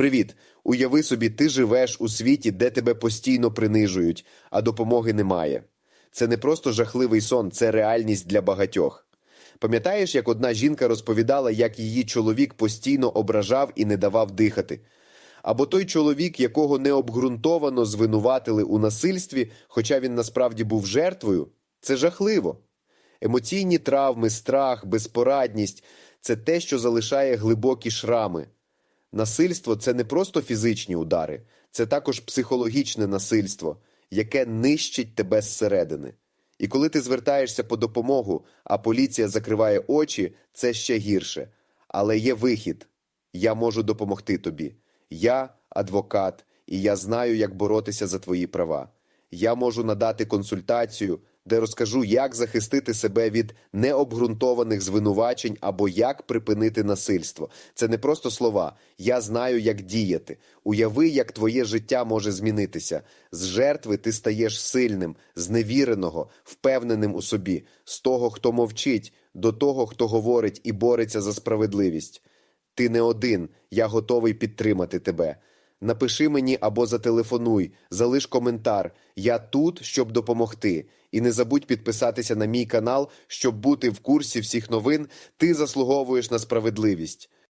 Привіт! Уяви собі, ти живеш у світі, де тебе постійно принижують, а допомоги немає. Це не просто жахливий сон, це реальність для багатьох. Пам'ятаєш, як одна жінка розповідала, як її чоловік постійно ображав і не давав дихати? Або той чоловік, якого необґрунтовано звинуватили у насильстві, хоча він насправді був жертвою, це жахливо. Емоційні травми, страх, безпорадність це те, що залишає глибокі шрами. Насильство це не просто фізичні удари, це також психологічне насильство, яке нищить тебе зсередини. І коли ти звертаєшся по допомогу, а поліція закриває очі, це ще гірше. Але є вихід. Я можу допомогти тобі. Я адвокат, і я знаю, як боротися за твої права. Я можу надати консультацію, де розкажу, як захистити себе від необґрунтованих звинувачень або як припинити насильство. Це не просто слова. Я знаю, як діяти. Уяви, як твоє життя може змінитися. З жертви ти стаєш сильним, зневіреного, впевненим у собі, з того, хто мовчить, до того, хто говорить і бореться за справедливість. Ти не один, я готовий підтримати тебе. Напиши мені або зателефонуй, залиш коментар. Я тут, щоб допомогти. І не забудь підписатися на мій канал, щоб бути в курсі всіх новин. Ти заслуговуєш на справедливість.